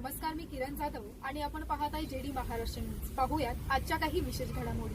नमस्कार मी किरण जाधव आणि आपण पाहत आहे जेडी महाराष्ट्र न्यूज. पाहूयात आजच्या काही विशेष घडामोडी.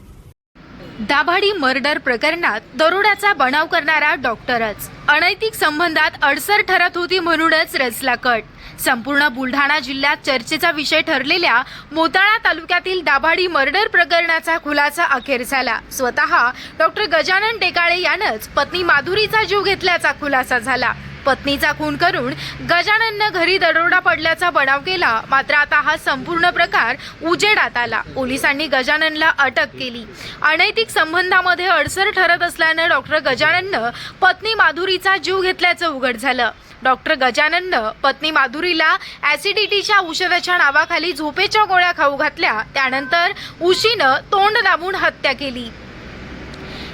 दाभाडी मर्डर प्रकरणात दरोड्याचा बनाव करणारा डॉक्टरच. अनैतिक संबंधात अडसर ठरत होती म्हणूनच रचला कट. संपूर्ण बुलढाणा जिल्ह्यात चर्चेचा विषय ठरलेल्या मोताळा तालुक्यातील दाभाडी मर्डर प्रकरणाचा खुलासा अखेर झाला. स्वतः डॉक्टर गजानन टेकाळे यानंच पत्नी माधुरीचा जीव घेतल्याचा खुलासा झाला. पत्नीचा खून करून गजानननं घरी दरोडा पडल्याचा बनाव केला. मात्र आता हा संपूर्ण प्रकार उजेडात आला. पोलिसांनी गजाननला अटक केली. अनैतिक संबंधामध्ये अडसर ठरत असल्यानं डॉक्टर गजानननं पत्नी माधुरीचा जीव घेतल्याचं उघड झालं. डॉक्टर गजानननं पत्नी माधुरीला ऍसिडिटीच्या औषधाच्या नावाखाली झोपेच्या गोळ्या खाऊ घातल्या. त्यानंतर उशीनं तोंड दाबून हत्या केली.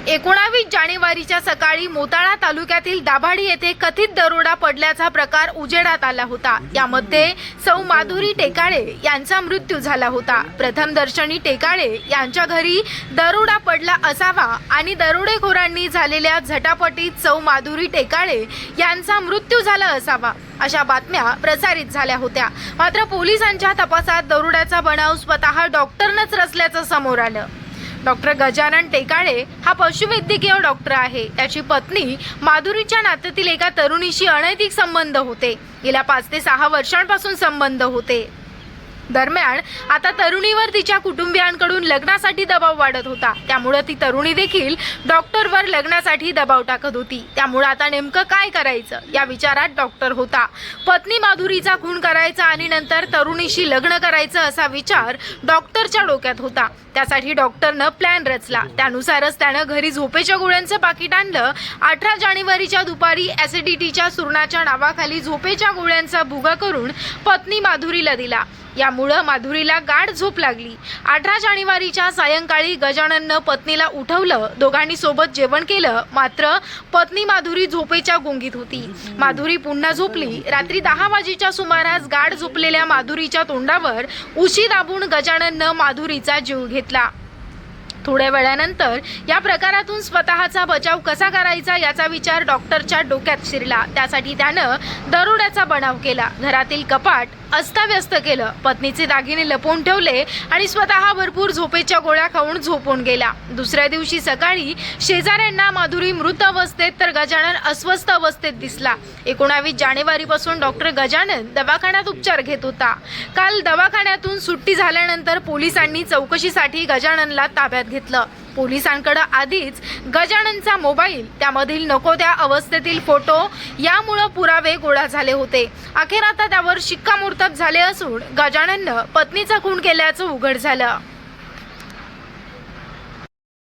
एकोणावीस जानेवारीच्या सकाळी मोताळा तालुक्यातील दाभाडी येथे कथित दरोडा पडल्याचा प्रकार उजेडात आला होता. यामध्ये सौ माधुरी टेकाळे यांचा मृत्यू झाला होता. प्रथम दर्शनी टेकाळे यांच्या घरी दरोडा पडला असावा आणि दरोडेखोरांनी झालेल्या झटापटीत सौ माधुरी टेकाळे यांचा मृत्यू झाला असावा अशा बातम्या प्रसारित झाल्या होत्या. मात्र पोलिसांच्या तपासात दरोड्याचा बनाव स्वतः डॉक्टरनंच रचल्याचं समोर आलं. डॉक्टर गजानन टेकाळे हा पशुवैद्यकीय डॉक्टर आहे. त्याची पत्नी माधुरीच्या नात्यातील एका तरुणीशी अनैतिक संबंध होते. गेल्या पाच ते सहा वर्षांपासून संबंध होते. दरम्यान आता तरुणीवर तिच्या कुटुंबियांकडून लग्नासाठी दबाव वाढत होता. त्यामुळे ती तरुणी देखील डॉक्टरवर लग्नासाठी दबाव टाकत होती. त्यामुळे आता नेमकं काय करायचं? या विचारात डॉक्टर होता. पत्नी माधुरीचा खून करायचा आणि नंतर तरुणीशी लग्न करायचं असा विचार डॉक्टरच्या डोक्यात होता. त्यासाठी डॉक्टरनं प्लॅन रचला. त्यानुसारच त्यानं घरी झोपेच्या गोळ्यांचं पाकिट आणलं. अठरा जानेवारीच्या दुपारी ऍसिडिटीच्या सुरणाच्या नावाखाली झोपेच्या गोळ्यांचा भुगा करून पत्नी माधुरीला दिला. या त्यामुळं माधुरीला गाढ झोप लागली. अठरा जानेवारीच्या सायंकाळी गजानननं पत्नीला उठवलं. दोघांनी सोबत जेवण केलं. मात्र पत्नी माधुरी झोपेच्या गुंगीत होती. माधुरी पुन्हा झोपली. रात्री दहा वाजेच्या सुमारास गाढ झोपलेल्या माधुरीच्या तोंडावर उशी दाबून गजानननं माधुरीचा जीव घेतला. थोड्या वेळानंतर या प्रकारातून स्वतःचा बचाव कसा करायचा याचा विचार डॉक्टरच्या डोक्यात शिरला. त्यासाठी त्यानं दरोड्याचा बनाव केला. घरातील कपाट अस्ताव्यस्त केलं. पत्नीचे दागिने लपवून ठेवले आणि स्वतः भरपूर झोपेच्या गोळ्या खाऊन झोपून गेला. दुसऱ्या दिवशी सकाळी शेजाऱ्यांना माधुरी मृत अवस्थेत तर गजानन अस्वस्थ अवस्थेत दिसला. एकोणावीस जानेवारीपासून डॉक्टर गजानन दवाखान्यात उपचार घेत होता. काल दवाखान्यातून सुट्टी झाल्यानंतर पोलिसांनी चौकशीसाठी गजाननला ताब्यात घेतलं. पोलिसांकडे आधीच गजाननचा मोबाईल त्यामधील नको त्या अवस्थेतील फोटो यामुळं पुरावे गोळा झाले होते. अखेर आता त्यावर शिक्कामोर्तब झाले असून गजानननं पत्नीचा खून केल्याचं उघड झालं.